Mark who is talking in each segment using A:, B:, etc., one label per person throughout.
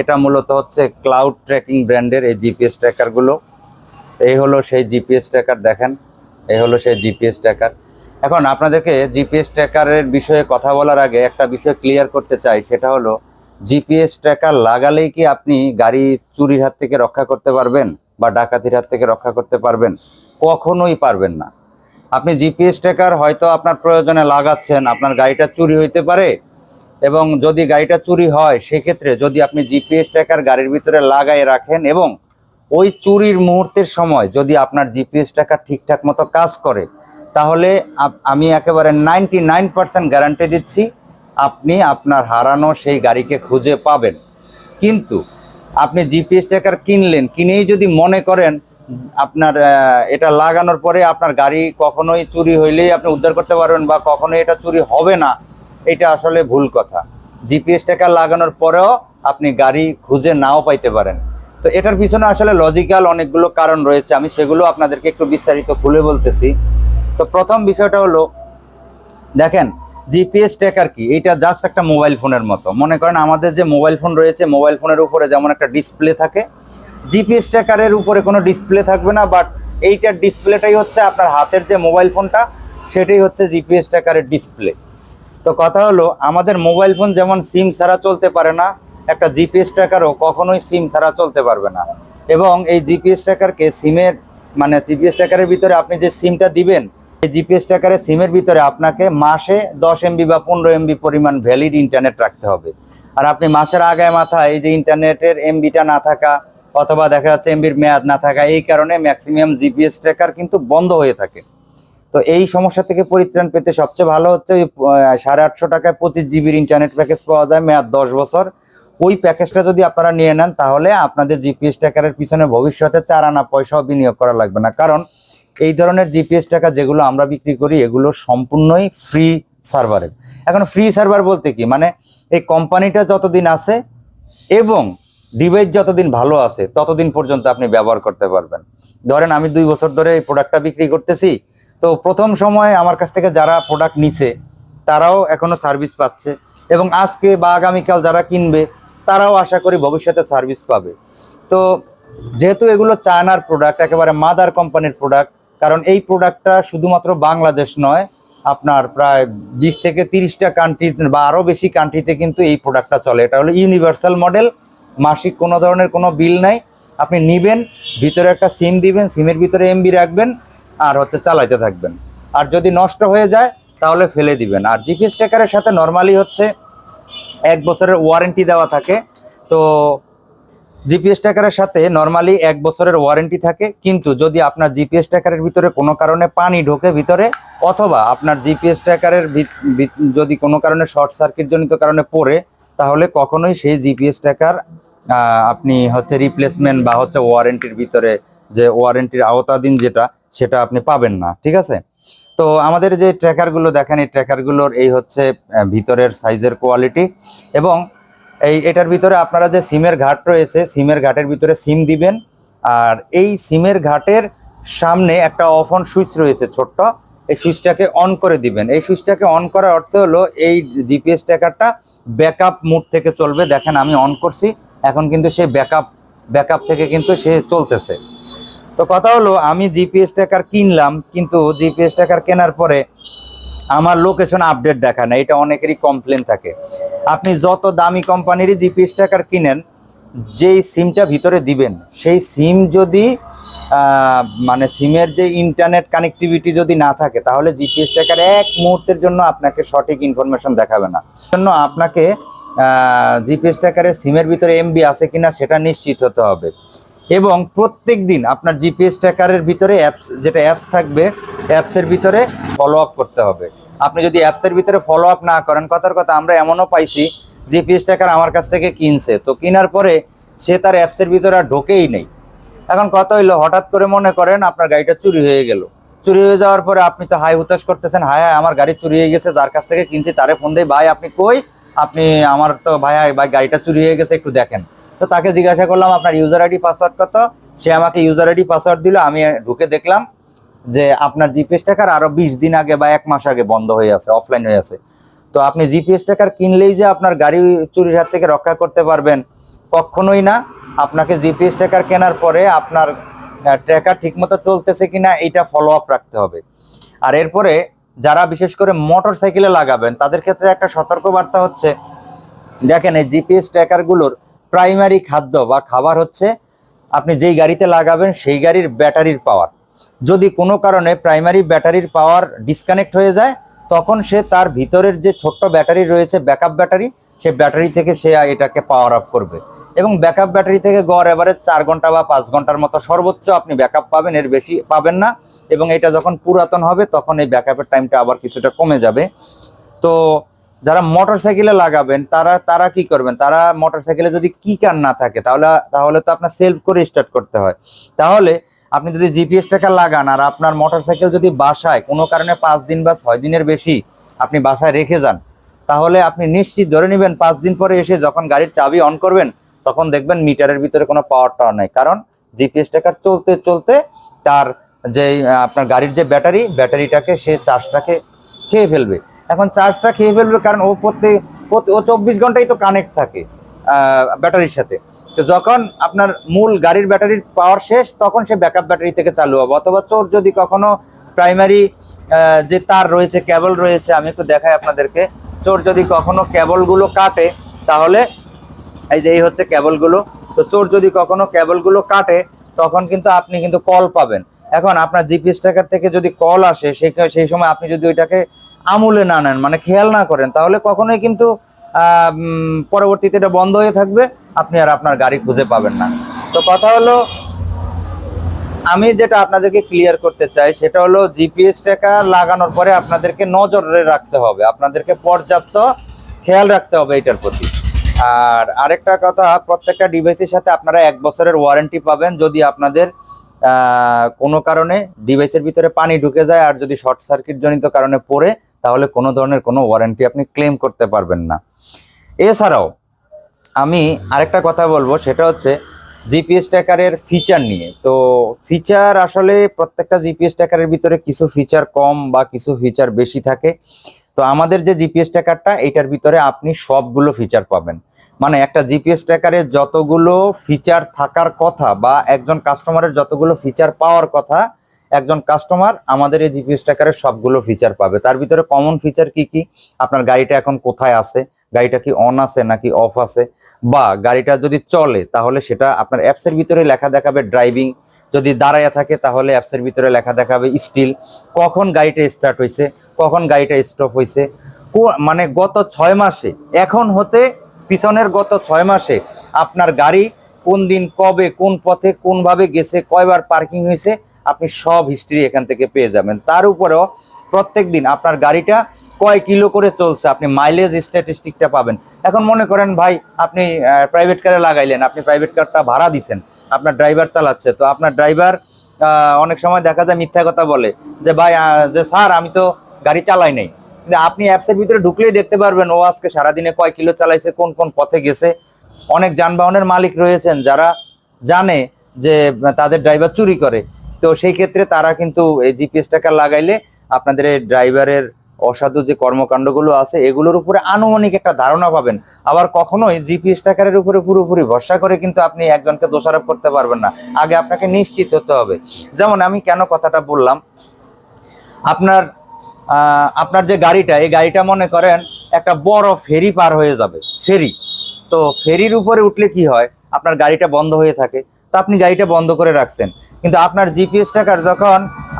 A: এটা মূলত হচ্ছে ক্লাউড ট্র্যাকিং ব্র্যান্ডের এই জিপিএস ট্র্যাকারগুলো এই হলো সেই জিপিএস ট্র্যাকার দেখেন। এই হলো সেই জিপিএস ট্র্যাকার এখন আপনাদেরকে জিপিএস ট্র্যাকারের বিষয়ে কথা বলার আগে একটা বিষয় ক্লিয়ার করতে চাই, সেটা হলো জিপিএস ট্র্যাকার লাগালেই কি আপনি গাড়ি চুরির হাত থেকে রক্ষা করতে পারবেন বা ডাকাতির হাত থেকে রক্ষা করতে পারবেন? কখনোই পারবেন না। আপনি জিপিএস ট্র্যাকার হয়তো আপনার প্রয়োজনে লাগাচ্ছেন, আপনার গাড়িটা চুরি হইতে পারে এবং যদি গাড়িটা চুরি হয়, সেক্ষেত্রে যদি আপনি জিপিএস ট্র্যাকার গাড়ির ভিতরে লাগাই রাখেন এবং ওই চুরির মুহূর্তের সময় যদি আপনার জিপিএস ট্র্যাকার ঠিকঠাক মতো কাজ করে, তাহলে আমি একেবারে নাইনটি নাইন পার্সেন্ট গ্যারান্টি দিচ্ছি, আপনি আপনার হারানো সেই গাড়িকে খুঁজে পাবেন। কিন্তু আপনি জিপিএস ট্র্যাকার কিনলেন, কিনেই যদি মনে করেন আপনার এটা লাগানোর পরে আপনার গাড়ি কখনোই চুরি হইলেই আপনি উদ্ধার করতে পারবেন বা কখনোই এটা চুরি হবে না এটা আসলে ভুল কথা। জিপিএস ট্র্যাকার লাগানোর পরেও আপনি গাড়ি খুঁজে নাও পাইতে পারেন। তো এটার পিছনে আসলে লজিক্যাল অনেকগুলো কারণ রয়েছে, আমি সেগুলো আপনাদেরকে একটু বিস্তারিত খুলে বলতেছি। তো প্রথম বিষয়টা হলো, দেখেন জিপিএস ট্র্যাকার কি? এটা জাস্ট একটা মোবাইল ফোনের মতো। মনে করেন আমাদের যে মোবাইল ফোন রয়েছে মোবাইল ফোনের উপরে যেমন একটা ডিসপ্লে থাকে জিপিএস ট্র্যাকারের উপরে কোনো ডিসপ্লে থাকবে না বাট এইটার ডিসপ্লেটাই হচ্ছে আপনার হাতের যে মোবাইল ফোনটা সেটাই হচ্ছে জিপিএস ট্র্যাকারের ডিসপ্লে তো কথা হলো, আমাদের মোবাইল ফোন যেমন সিম ছাড়া চলতে পারে না, একটা জিপিএস ট্র্যাকারও কখনোই সিম ছাড়া চলতে পারবে না। এবং এই জিপিএস ট্র্যাকারকে সিমের মানে জিপিএস ট্র্যাকারের ভিতরে আপনি যে সিমটা দিবেন, এই জিপিএস ট্র্যাকারের সিমের ভিতরে আপনাকে মাসে দশ এমবি বা পনেরো এমবি পরিমাণ ভ্যালিড ইন্টারনেট রাখতে হবে। আর আপনি মাসের আগায় মাথায় এই যে ইন্টারনেটের এমবিটা না থাকা, অথবা দেখা যাচ্ছে এমবির মেয়াদ না থাকা, এই কারণে ম্যাক্সিমাম জিপিএস ট্র্যাকার কিন্তু বন্ধ হয়ে থাকে। তো এই সমস্যা থেকে পরিত্রাণ পেতে সবচেয়ে ভালো হচ্ছে ওই সাড়ে আটশো টাকায় পঁচিশ জিবির ইন্টারনেট প্যাকেজ পাওয়া যায় মেয়াদ দশ বছর। ওই প্যাকেজটা যদি আপনারা নিয়ে নেন, তাহলে আপনাদের জিপিএস ট্র্যাকারের পিছনে ভবিষ্যতে চার আনা পয়সাও বিনিয়োগ করা লাগবে না। কারণ এই ধরনের জিপিএস ট্র্যাকার যেগুলো আমরা বিক্রি করি, এগুলো সম্পূর্ণই ফ্রি সার্ভারের এখন ফ্রি সার্ভার বলতে কি? মানে এই কোম্পানিটা যতদিন আছে এবং ডিভাইস যতদিন ভালো আছে, ততদিন পর্যন্ত আপনি ব্যবহার করতে পারবেন। ধরেন আমি দুই বছর ধরে এই প্রোডাক্টটা বিক্রি করতেছি তো প্রথম সময় আমার কাছ থেকে যারা প্রোডাক্ট নিছে, তারাও এখনও সার্ভিস পাচ্ছে এবং আজকে বা আগামীকাল যারা কিনবে, তারাও আশা করি ভবিষ্যতে সার্ভিস পাবে। তো যেহেতু এগুলো চায়নার প্রোডাক্ট একেবারে মাদার কোম্পানির প্রোডাক্ট কারণ এই প্রোডাক্টটা শুধুমাত্র বাংলাদেশ নয়, আপনার প্রায় বিশ থেকে তিরিশটা কান্ট্রি বা আরও বেশি কান্ট্রিতে কিন্তু এই প্রোডাক্টটা চলে। এটা হলো ইউনিভার্সাল মডেল মাসিক কোনো ধরনের কোনো বিল নাই। আপনি নিবেন, ভিতরে একটা সিম দিবেন সিমের ভিতরে এমবি রাখবেন আর হচ্ছে চালাইতে থাকবেন। আর যদি নষ্ট হয়ে যায়, তাহলে ফেলে দিবেন। আর জিপিএস ট্র্যাকারের সাথে নর্মালি হচ্ছে এক বছরের ওয়ারেন্টি দেওয়া থাকে। তো জিপিএস ট্র্যাকারের সাথে নর্মালি এক বছরের ওয়ারেন্টি থাকে। কিন্তু যদি আপনার জিপিএস ট্র্যাকারের ভিতরে কোনো কারণে পানি ঢোকে ভিতরে, অথবা আপনার জিপিএস ট্র্যাকারের যদি কোনো কারণে শর্ট সার্কিট জনিত কারণে পড়ে, তাহলে কখনোই সেই জিপিএস ট্র্যাকার আপনি হচ্ছে রিপ্লেসমেন্ট বা হচ্ছে ওয়ারেন্টির ভিতরে যে ওয়ারেন্টির আওতাধীন যেটা সেটা আপনি পাবেন না, ঠিক আছে? তো আমাদের যে ট্র্যাকারগুলো দেখেন, এই ট্র্যাকারগুলোর এই হচ্ছে ভিতরের সাইজের কোয়ালিটি এবং এই এটার ভিতরে আপনারা যে সিমের ঘাট রয়েছে সিমের ঘাটের ভিতরে সিম দিবেন আর এই সিমের ঘাটের সামনে একটা অফ অন সুইচ রয়েছে ছোট্ট, এই সুইচটাকে অন করে দিবেন। এই সুইচটাকে অন করার অর্থ হলো এই জিপিএস ট্র্যাকারটা ব্যাকআপ মুড থেকে চলবে। দেখেন আমি অন করছি, এখন কিন্তু সে ব্যাকআপ ব্যাকআপ থেকে কিন্তু সে চলতেছে। তো কথা হলো, আমি জিপিএস ট্র্যাকার কিনলাম, কিন্তু জিপিএস ট্র্যাকার কেনার পরে আমার লোকেশন আপডেট দেখায় না, এটা অনেকেরই কমপ্লেন থাকে। আপনি যত দামি কোম্পানিরই জিপিএস ট্র্যাকার কিনেন, যেই সিমটা ভিতরে দিবেন, সেই সিম যদি মানে সিমের যে ইন্টারনেট কানেক্টিভিটি যদি না থাকে, তাহলে জিপিএস ট্র্যাকার এক মুহূর্তের জন্য আপনাকে সঠিক ইনফরমেশন দেখাবে না। জন্য আপনাকে জিপিএস ট্র্যাকারের সিমের ভিতরে এমবি আছে কিনা, সেটা নিশ্চিত হতে হবে। এবং প্রত্যেক দিন আপনার জিপিএস ট্র্যাকারের ভিতরে অ্যাপস যেটা অ্যাপস থাকবে অ্যাপসের ভিতরে ফলো আপ করতে হবে। আপনি যদি অ্যাপসের ভিতরে ফলো আপ না করেন, কথার কথা, আমরা এমনও পাইছি জিপিএস ট্র্যাকার আমার কাছ থেকে কিনছে। তো কেনার পরে সে তার অ্যাপসের ভিতরে আর ঢোকেই নেই। এখন কথা হইল, হঠাৎ করে মনে করেন আপনার গাড়িটা চুরি হয়ে গেল। চুরি হয়ে যাওয়ার পরে আপনি তো হাই হুতাশ করতেছেন, হায় হায়, আমার গাড়ি চুরি হয়ে গেছে, যার কাছ থেকে কিনছি, তারে ফোন দেয় ভাই, আপনি কই? আপনি, আমার তো ভাই ভাই, গাড়িটা চুরি হয়ে গেছে, একটু দেখেন। তো তাকে জিজ্ঞাসা করলাম, আপনার ইউজার আইডি পাসওয়ার্ড কত? সে আমাকে ইউজার আইডি পাসওয়ার্ড দিল, আমি ঢুকে দেখলাম যে আপনার জিপিএস ট্র্যাকার আরও বিশ দিন আগে বা এক মাস আগে বন্ধ হয়ে আছে অফলাইন হয়ে আছে। তো আপনি জিপিএস ট্র্যাকার কিনলেই যে আপনার গাড়ি চুরির হাত থেকে রক্ষা করতে পারবেন, কখনোই না। আপনাকে জিপিএস ট্র্যাকার কেনার পরে আপনার ট্র্যাকার ঠিকমতো চলতেছে কিনা এটা ফলো আপ রাখতে হবে। আর এরপরে যারা বিশেষ করে মোটর সাইকেলে লাগাবেন, তাদের ক্ষেত্রে একটা সতর্কবার্তা হচ্ছে, দেখেন এই জিপিএস ট্র্যাকারগুলোর প্রাইমারি খাদ্য বা খাবার হচ্ছে আপনি যেই গাড়িতে লাগাবেন সেই গাড়ির ব্যাটারির পাওয়ার। যদি কোনো কারণে প্রাইমারি ব্যাটারির পাওয়ার ডিসকানেক্ট হয়ে যায়, তখন সে তার ভিতরের যে ছোট্ট ব্যাটারি রয়েছে ব্যাকআপ ব্যাটারি, সে ব্যাটারি থেকে সে এটাকে পাওয়ার আপ করবে। এবং ব্যাকআপ ব্যাটারি থেকে গড় এভারেজ চার ঘণ্টা বা পাঁচ ঘণ্টার মতো সর্বোচ্চ আপনি ব্যাকআপ পাবেন, এর বেশি পাবেন না। এবং এটা যখন পুরাতন হবে, তখন এই ব্যাকআপের টাইমটা আবার কিছুটা কমে যাবে। তো যারা মোটর সাইকেলে লাগাবেন, তারা তারা কি করবেন? তারা মোটর সাইকেলে যদি কি কার না থাকে, তাহলে তাহলে তো আপনার সেলফ করে স্টার্ট করতে হয়। তাহলে আপনি যদি জিপিএস টাকা লাগান আর আপনার মোটর সাইকেল যদি বাসায়, কোনো কারণে পাঁচ দিন বা ছয় দিনের বেশি আপনি বাসায় রেখে যান, তাহলে আপনি নিশ্চিত ধরে নেবেন পাঁচ দিন পরে এসে যখন গাড়ির চাবি অন করবেন, তখন দেখবেন মিটারের ভিতরে কোনো পাওয়ার টাওয়ার নাই। কারণ জিপিএস টাকার চলতে চলতে তার যে আপনার গাড়ির যে ব্যাটারি ব্যাটারিটাকে সে চার্জটাকে খেয়ে ফেলবে। এখন চার্জটা খেয়ে ফেলবে কারণ ও প্রত্যেক প্রত- ও চব্বিশ ঘন্টাই তো কানেক্ট থাকে ব্যাটারির সাথে। তো যখন আপনার মূল গাড়ির ব্যাটারির পাওয়ার শেষ, তখন সে ব্যাকআপ ব্যাটারি থেকে চালু হবে। অথবা চোর যদি কখনো প্রাইমারি যে তার রয়েছে কেবল রয়েছে, আমি একটু দেখাই আপনাদেরকে। চোর যদি কখনো কেবলগুলো কাটে, তাহলে এই যে এই হচ্ছে কেবলগুলো তো চোর যদি কখনো কেবলগুলো কাটে, তখন কিন্তু আপনি কিন্তু কল পাবেন। এখন আপনার জিপিএস ট্র্যাকার থেকে যদি কল আসে, সেই সেই সময় আপনি যদি ওইটাকে আমুলে না নেন মানে খেয়াল না করেন, তাহলে কখনোই কিন্তু পরবর্তীতে এটা বন্ধ হয়ে থাকবে, আপনি আর আপনার গাড়ি খুঁজে পাবেন না। তো কথা হলো, আমি যেটা আপনাদেরকে ক্লিয়ার করতে চাই, সেটা হলো জিপিএস টাকা লাগানোর পরে আপনাদেরকে নজরে রাখতে হবে, আপনাদেরকে পর্যাপ্ত খেয়াল রাখতে হবে এটার প্রতি। আর আরেকটা কথা, প্রত্যেকটা ডিভাইসের সাথে আপনারা এক বছরের ওয়ারেন্টি পাবেন, যদি আপনাদের কোনো কারণে ডিভাইসের ভিতরে পানি ঢুকে যায়, আর যদি শর্ট সার্কিট জনিত কারণে পড়ে তাহলে কোনো ধরনের কোনো ওয়ারেন্টি আপনি ক্লেম করতে পারবেন না। এছাড়াও আমি আরেকটা কথা বলব, সেটা হচ্ছে জিপিএস ট্র্যাকারের ফিচার নিয়ে। তো ফিচার আসলে প্রত্যেকটা জিপিএস ট্র্যাকারের ভিতরে কিছু ফিচার কম বা কিছু ফিচার বেশি থাকে। তো আমাদের যে জিপিএস ট্র্যাকারটা এটার ভিতরে আপনি সবগুলো ফিচার পাবেন। মানে একটা জিপিএস ট্র্যাকারে যতগুলো ফিচার থাকার কথা বা একজন কাস্টমারের যতগুলো ফিচার পাওয়ার কথা একজন কাস্টমার আমাদের এই জিপিএস ট্র্যাকারের সবগুলো ফিচার পাবে। তার ভিতরে কমন ফিচার কি কি? আপনার গাড়িটা এখন কোথায় আছে? গাড়িটা কি অন আছে নাকি অফ আছে? বা গাড়িটা যদি চলে, তাহলে সেটা আপনার অ্যাপসের ভিতরে লেখা দেখাবে ড্রাইভিং যদি দাঁড়ায় থাকে, তাহলে অ্যাপসের ভিতরে লেখা দেখাবে স্টিল কখন গাড়িটা স্টার্ট হয়েছে কখন গাড়িটা স্টপ হয়েছে মানে গত ছয় মাসে, এখন হতে পিছনের গত ছয় মাসে আপনার গাড়ি কোন দিন কবে, কোন পথে, কোনভাবে গেছে, কয়বার পার্কিং হয়েছে আপনি সব হিস্ট্রি এখান থেকে পেয়ে যাবেন। তার উপরেও প্রত্যেক দিন আপনার গাড়িটা কয় কিলো করে চলছে, আপনি মাইলেজ স্ট্যাটিস্টিকটা পাবেন। এখন মনে করেন ভাই, আপনি প্রাইভেট কারে লাগাইলেন, আপনি প্রাইভেট কারটা ভাড়া দিছেন, আপনার ড্রাইভার চালাচ্ছে, তো আপনার ড্রাইভার অনেক সময় দেখা যায় মিথ্যা কথা বলে যে, ভাই যে স্যার, আমি তো গাড়ি চালাই নাই। কিন্তু আপনি অ্যাপসের ভিতরে ঢুকলেই দেখতে পারবেন, ও আজকে সারাদিনে কয় কিলো চালাইছে, কোন কোন পথে গেছে? অনেক যানবাহনের মালিক রয়েছেন যারা জানে যে, তাদের ড্রাইভার চুরি করে। তো সেই ক্ষেত্রে তারা কিন্তু এই জিপিএস টাকা লাগাইলে আপনাদের ড্রাইভারের অসাধু যে কর্মকাণ্ডগুলো আছে, এগুলোর উপরে আনুমানিক একটা ধারণা পাবেন। আবার কখনোই জিপিএস টাকারের উপরে পুরোপুরি ভরসা করে কিন্তু আপনি একজনকে দোষারোপ করতে পারবেন না। আগে আপনাকে নিশ্চিত হতে হবে। যেমন আমি কেন কথাটা বললাম, আপনার আপনার যে গাড়িটা, এই গাড়িটা মনে করেন একটা বড় ফেরি পার হয়ে যাবে, ফেরি। তো ফেরির উপরে উঠলে কি হয়? আপনার গাড়িটা বন্ধ হয়ে থাকে। তো আপনি গাড়িটা বন্ধ করে রাখছেন। কিন্তু আপনার জিপিএস টাকার যখন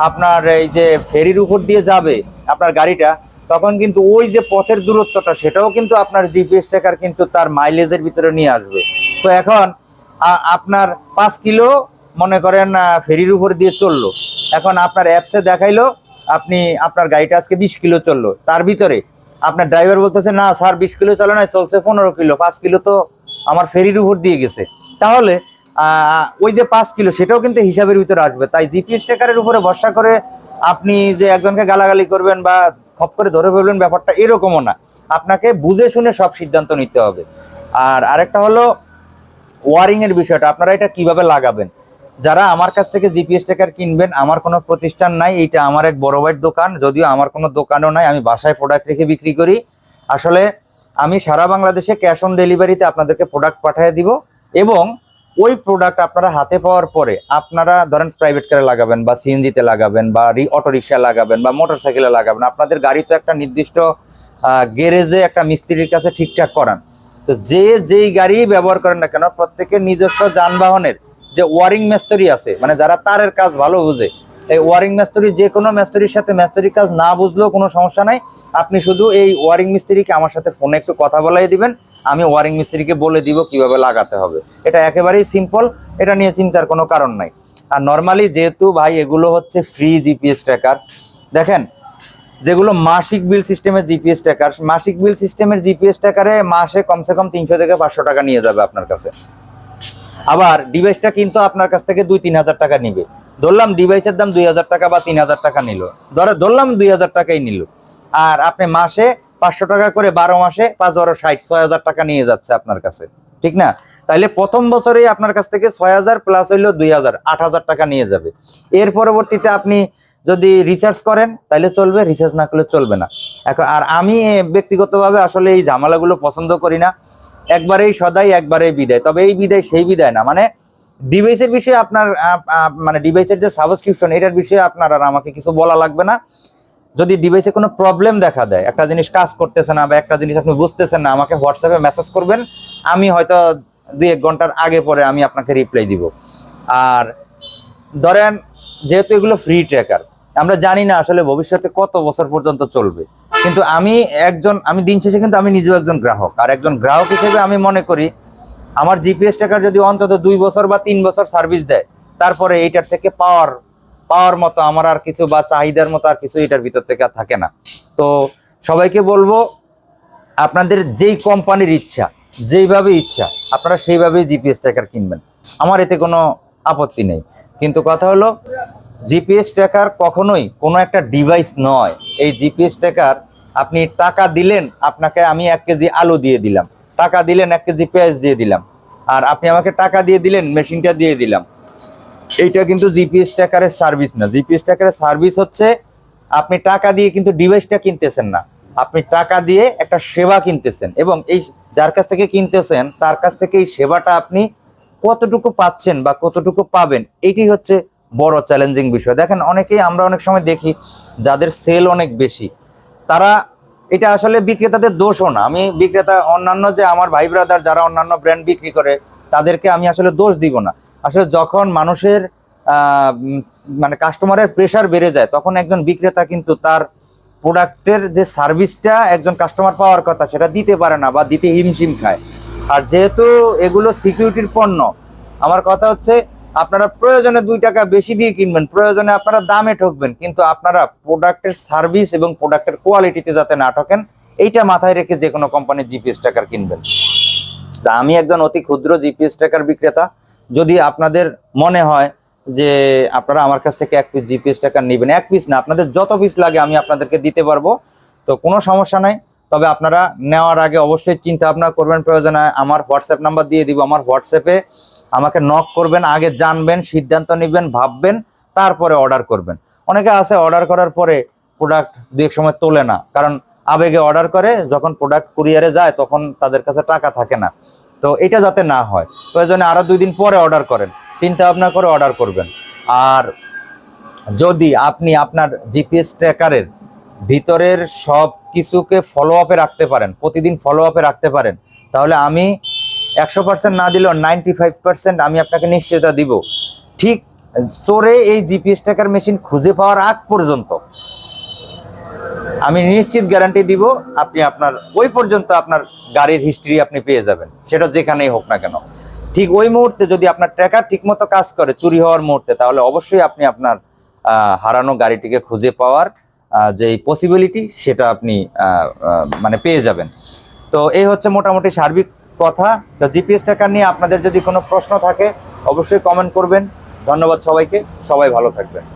A: আপনার এই যে ফেরির উপর দিয়ে যাবে আপনার গাড়িটা, তখন কিন্তু ওই যে পথের দূরত্বটা, সেটাও কিন্তু আপনার জিপিএস টাকার কিন্তু তার মাইলেজের ভিতরে নিয়ে আসবে। তো এখন আপনার পাঁচ কিলো মনে করেন ফেরির উপর দিয়ে চলল। এখন আপনার অ্যাপসে দেখাইলো, আপনি, আপনার গাড়িটা আজকে বিশ কিলো চলল। তার ভিতরে আপনার ড্রাইভার বলতেছে, না স্যার বিশ কিলো চলে না চলছে পনেরো কিলো। পাঁচ কিলো তো আমার ফেরির উপর দিয়ে গেছে। তাহলে ওই যে পাঁচ কিলো, সেটাও কিন্তু হিসাবের ভিতরে আসবে। তাই জিপিএস ট্র্যাকারের উপরে ভরসা করে আপনি যে একজনকে গালাগালি করবেন বা খপ করে ধরে ফেলবেন, ব্যাপারটা এরকমও না। আপনাকে বুঝে শুনে সব সিদ্ধান্ত নিতে হবে। আর আরেকটা হলো ওয়ারিং এর বিষয়টা, আপনারা এটা কীভাবে লাগাবেন? যারা আমার কাছ থেকে জিপিএস ট্র্যাকার কিনবেন, আমার কোনো প্রতিষ্ঠান নাই এটা আমার এক বড় ভাইয়ের দোকান, যদিও আমার কোনো দোকানও নাই, আমি বাসায় প্রোডাক্ট রেখে বিক্রি করি। আসলে আমি সারা বাংলাদেশে ক্যাশ অন ডেলিভারিতে আপনাদেরকে প্রোডাক্ট পাঠিয়ে দিব এবং ওই প্রোডাক্ট আপনারা হাতে পাওয়ার পরে আপনারা ধরেন প্রাইভেট কারে লাগাবেন বা সিএনজিতে লাগাবেন বা অটো রিক্সা লাগাবেন বা মোটর সাইকেলে লাগাবেন, আপনাদের গাড়ি তো একটা নির্দিষ্ট গ্যারেজে একটা মিস্ত্রির কাছে ঠিকঠাক করান। তো যে যেই গাড়ি ব্যবহার করেন না কেন, প্রত্যেকের নিজস্ব যানবাহনের যে ওয়ারিং মেস্তরি আছে মানে যারা তারের কাজ ভালো বুঝে এই ওয়ারিং মেস্তরি, যে কোনো মেস্তরির সাথে মেস্তরির কাজ না বুঝলেও কোনো সমস্যা নাই। আপনি শুধু এই ওয়ারিং মিস্ত্রিকে আমার সাথে ফোনে একটু কথা বলাই দিবেন, আমি ওয়ারিং মিস্ত্রিকে বলে দিব কীভাবে লাগাতে হবে। এটা একেবারেই সিম্পল এটা নিয়ে চিন্তার কোনো কারণ নাই। আর নর্মালি যেহেতু ভাই এগুলো হচ্ছে ফ্রি জিপিএস ট্র্যাকার দেখেন, যেগুলো মাসিক বিল সিস্টেমের জিপিএস ট্র্যাকার মাসিক বিল সিস্টেমের জিপিএস ট্র্যাকারে মাসে কমসে কম তিনশো থেকে পাঁচশো টাকা নিয়ে যাবে আপনার কাছে। আবার ডিভাইসটা কিন্তু আপনার কাছ থেকে দুই তিন হাজার টাকা নিবে। ধরলাম ডিভাইসের দাম দুই হাজার টাকা বা তিন হাজার টাকা নিল। ধরে, ধরলাম দুই হাজার টাকাই নিল। আর আপনি মাসে পাঁচশো টাকা করে বারো মাসে পাঁচ বারো ষাট, ছয় হাজার টাকা নিয়ে যাচ্ছে আপনার কাছে। ঠিক না? তাইলে প্রথম বছরেই আপনার কাছ থেকে ছয় হাজার প্লাস হইল দুই হাজার, আট হাজার টাকা নিয়ে যাবে। এর পরবর্তীতে আপনি যদি রিসার্চ করেন তাহলে চলবে রিসার্চ না করলে চলবে না। এখন, আর আমি ব্যক্তিগতভাবে আসলে এই ঝামেলাগুলো পছন্দ করি না। একবারেই সদাই, একবারেই বিদায়। তবে এই বিদায়, সেই বিদায় না। মানে ডিভাইসের বিষয়ে আপনার মানে ডিভাইসের যে সাবস্ক্রিপশন এটার বিষয়ে আপনার আর আমাকে কিছু বলা লাগবে না। যদি ডিভাইসে কোনো প্রবলেম দেখা দেয়, একটা জিনিস কাজ করতেছে না বা একটা জিনিস আপনি বুঝতেছেন না, আমাকে হোয়াটসঅ্যাপে মেসেজ করবেন। আমি হয়তো দুই এক ঘণ্টার আগে পরে আমি আপনাকে রিপ্লাই দিব। আর ধরেন, যেহেতু এগুলো ফ্রি ট্র্যাকার আমরা জানি না আসলে ভবিষ্যতে কত বছর পর্যন্ত চলবে। কিন্তু আমি একজন, আমি দিন শেষে কিন্তু আমি নিজেও একজন গ্রাহক। আর একজন গ্রাহক হিসেবে আমি মনে করি আমার জিপিএস টাকার যদি অন্তত দুই বছর বা তিন বছর সার্ভিস দেয়, তারপরে এইটার থেকে পাওয়ার পাওয়ার মতো আমার আর কিছু বা চাহিদার মতো আর কিছু এটার ভিতর থেকে আর থাকে না। তো সবাইকে বলব, আপনাদের যেই কোম্পানির ইচ্ছা, যেইভাবে ইচ্ছা, আপনারা সেইভাবেই জিপিএস ট্র্যাকার কিনবেন। আমার এতে কোনো আপত্তি নেই। কিন্তু কথা হলো জিপিএস ট্র্যাকার কখনোই কোনো একটা ডিভাইস নয়। এই জিপিএস ট্র্যাকার আপনি টাকা দিলেন, আপনাকে আমি এক কেজি আলু দিয়ে দিলাম। টাকা দিলেন এক কেজি পেঁয়াজ দিয়ে দিলাম। আর আপনি আমাকে টাকা দিয়ে দিলেন, মেশিনটা দিয়ে দিলাম। এইটা কিন্তু জিপিএস ট্র্যাকারের সার্ভিস না। জিপিএস ট্র্যাকারের সার্ভিস হচ্ছে, আপনি টাকা দিয়ে কিন্তু ডিভাইসটা কিনতেছেন না। আপনি টাকা দিয়ে একটা সেবা কিনতেছেন এবং এই যার কাছ থেকে কিনতেছেন, তার কাছ থেকে এই সেবাটা আপনি কতটুকু পাচ্ছেন বা কতটুকু পাবেন, এটি হচ্ছে বড় চ্যালেঞ্জিং বিষয়। দেখেন, অনেকেই আমরা অনেক সময় দেখি, যাদের সেল অনেক বেশি, তারা এটা আসলে বিক্রেতাদের দোষও না। আমি বিক্রেতা অন্যান্য যে আমার ভাই ব্রাদার যারা অন্যান্য ব্র্যান্ড বিক্রি করে, তাদেরকে আমি আসলে দোষ দিব না। আসলে যখন মানুষের মানে কাস্টমারের প্রেশার বেড়ে যায়, তখন একজন বিক্রেতা কিন্তু তার প্রোডাক্টের যে সার্ভিসটা একজন কাস্টমার পাওয়ার কথা, সেটা দিতে পারে না বা দিতে হিমশিম খায়। আর যেহেতু এগুলো সিকিউরিটির পণ্য, আমার কথা হচ্ছে আপনারা প্রয়োজনে দুই টাকা বেশি দিয়ে কিনবেন, প্রয়োজনে আপনারা দামে ঠকবেন, কিন্তু আপনারা প্রোডাক্টের সার্ভিস এবং প্রোডাক্টের কোয়ালিটিতে যাতে না ঠকেন, এইটা মাথায় রেখে যে কোনো কোম্পানির জিপিএস ট্র্যাকার কিনবেন। তা আমি একজন অতি ক্ষুদ্র জিপিএস ট্র্যাকার বিক্রেতা, যদি আপনাদের মনে হয় যে আপনারা আমার কাছ থেকে এক পিস জিপিএস ট্র্যাকার নেবেন, এক পিস না, আপনাদের যত পিস লাগে আমি আপনাদেরকে দিতে পারব, তো কোনো সমস্যা নাই। তবে আপনারা নেওয়ার আগে অবশ্যই চিন্তা ভাবনা করবেন, প্রয়োজনে আমার হোয়াটসঅ্যাপ নাম্বার দিয়ে দিব, আমার হোয়াটসঅ্যাপে আমাকে নক করবেন, আগে জানবেন, সিদ্ধান্ত নেবেন, ভাববেন, তারপরে অর্ডার করবেন। অনেকে আছে অর্ডার করার পরে প্রোডাক্ট দু এক সময় তোলে না, কারণ আবেগে অর্ডার করে, যখন প্রোডাক্ট কুরিয়ারে যায়, তখন তাদের কাছে টাকা থাকে না। তো এটা যাতে না হয় প্রয়োজনে আরও দুই দিন পরে অর্ডার করেন চিন্তা ভাবনা করে অর্ডার করবেন। আর যদি আপনি আপনার জিপিএস ট্র্যাকারের ভিতরের সব কিছুকে ফলো আপে রাখতে পারেন, প্রতিদিন ফলো আপে রাখতে পারেন, তাহলে আমি একশো পার্সেন্ট না দিলেও নাইনটি ফাইভ পার্সেন্ট আমি আপনাকে নিশ্চয়তা দিব। ঠিক চোরে এই জিপিএস ট্র্যাকার মেশিন খুঁজে পাওয়ার আগ পর্যন্ত আমি নিশ্চিত গ্যারান্টি দিব আপনি আপনার, ওই পর্যন্ত আপনার গাড়ির হিস্ট্রি আপনি পেয়ে যাবেন। সেটা যেখানেই হোক না কেন। ঠিক ওই মুহূর্তে যদি আপনার ট্র্যাকার ঠিকমতো কাজ করে চুরি হওয়ার মুহূর্তে, তাহলে অবশ্যই আপনি আপনার হারানো গাড়িটিকে খুঁজে পাওয়ার যে পসিবিলিটি সেটা আপনি মানে পেয়ে যাবেন। তো এই হচ্ছে মোটামুটি সার্বিক কথা। তো জিপিএস ট্র্যাকার নিয়ে আপনাদের যদি কোনো প্রশ্ন থাকে, অবশ্যই কমেন্ট করবেন। ধন্যবাদ সবাইকে। সবাই ভালো থাকবেন।